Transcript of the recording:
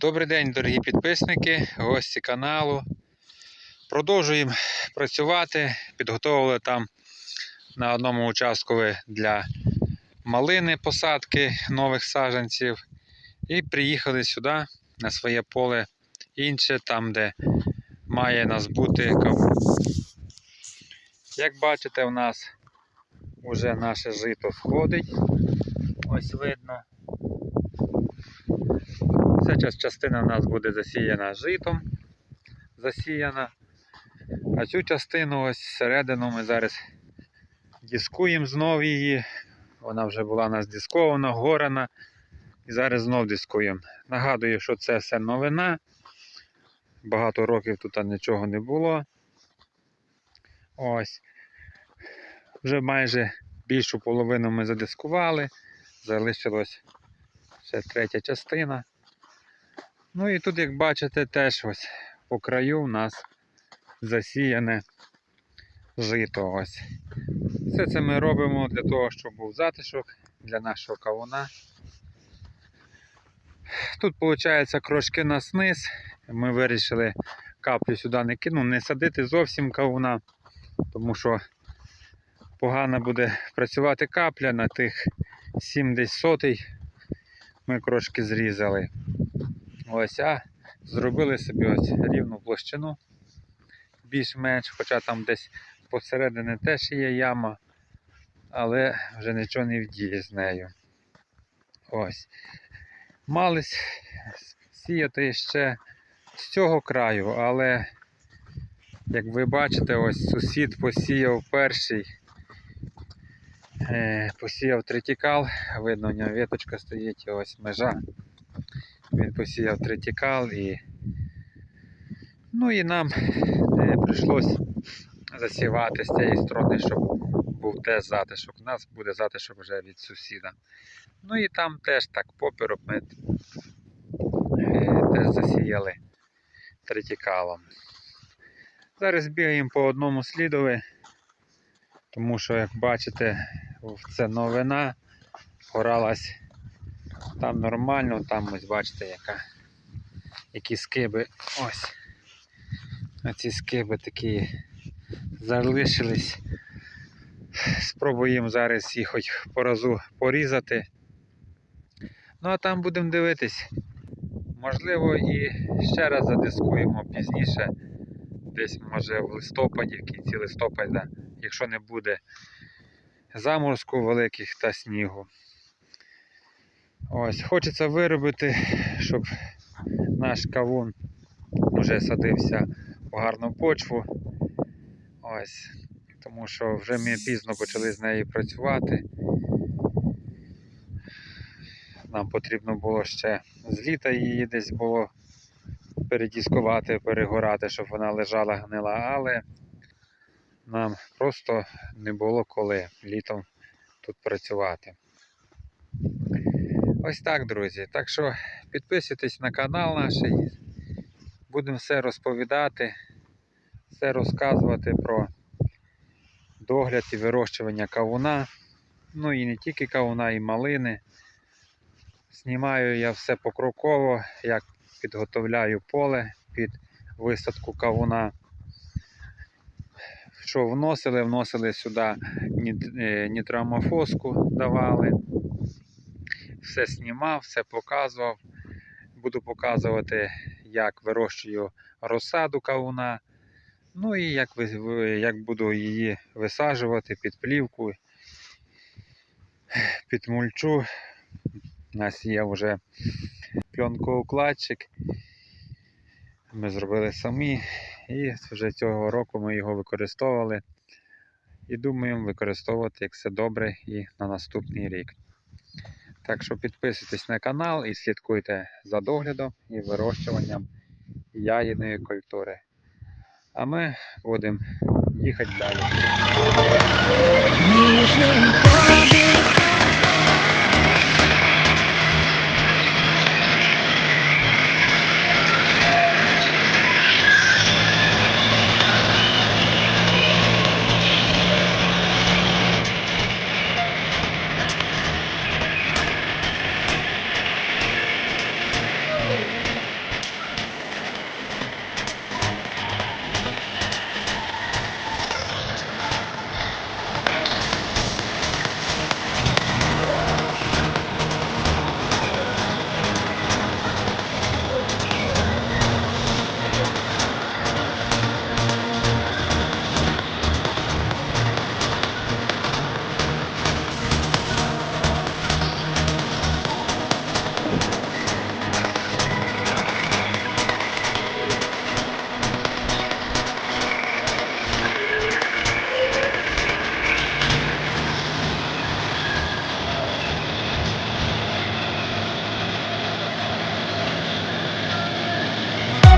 Добрий день, дорогі підписники, гості каналу. Продовжуємо працювати. Підготовили там на одному участку для малини посадки нових саджанців. І приїхали сюди на своє поле інше, там, де має нас бути кавун. Як бачите, у нас вже наше жито сходить. Ось видно. Ця час- частина в нас буде засіяна житом, засіяна. А цю частину ось всередину ми зараз дискуємо знов її. Вона вже була у нас дискована, горана. І зараз знов дискуємо. Нагадую, що це все новина. Багато років тут нічого не було. Ось. Вже майже більшу половину ми задискували. Залишилось ще третя частина. Ну і тут, як бачите, теж ось по краю у нас засіяне жито. Ось. Все це ми робимо для того, щоб був затишок для нашого кавуна. Тут, виходить, крошки на сниз. Ми вирішили каплю сюди не кину, не садити зовсім кавуна, тому що погано буде працювати капля на тих 7 десь сотий. Ми крошки зрізали. Ось, а зробили собі ось рівну площину більш-менш, хоча там десь посередині теж є яма, але вже нічого не вдіє з нею. Ось. Мались сіяти ще з цього краю, але як ви бачите, ось сусід посіяв перший, е, посіяв третікал, видно, у нього віточка стоїть, ось межа. Він посіяв третікал і. Ну і нам е, прийшлось засівати з цієї сторони, щоб був теж затишок. У нас буде затишок вже від сусіда. Ну і там теж так поперек ми е, теж засіяли третікалом. Зараз бігаємо по одному слідові, тому що, як бачите, це новина. Горалась там нормально, там ось бачите, яка, які скиби. Ось. Оці скиби такі залишились. Спробуємо зараз їх хоч по разу порізати. Ну а там будемо дивитись. Можливо, і ще раз задискуємо пізніше, десь може в листопаді, в кінці листопада, якщо не буде заморозку великих та снігу. Ось, хочеться виробити, щоб наш кавун вже садився в гарну почву. Ось. Тому що вже ми пізно почали з нею працювати. Нам потрібно було ще з літа її десь було передіскувати, перегорати, щоб вона лежала гнила, але нам просто не було коли літом тут працювати. Ось так, друзі. Так що підписуйтесь на канал наш. Будемо все розповідати, все розказувати про догляд і вирощування кавуна. Ну і не тільки кавуна, і малини. Знімаю я все покроково, як підготовляю поле під висадку кавуна. Що вносили? Вносили сюди е, давали. Все знімав, все показував. Буду показувати, як вирощую розсаду кавуна. Ну і як, як буду її висаджувати під плівку, під мульчу. У нас є вже пленкоукладчик. Ми зробили самі і вже цього року ми його використовували. І думаємо використовувати як все добре і на наступний рік. Так що підписуйтесь на канал і слідкуйте за доглядом і вирощуванням яїної культури. А ми будемо їхати далі.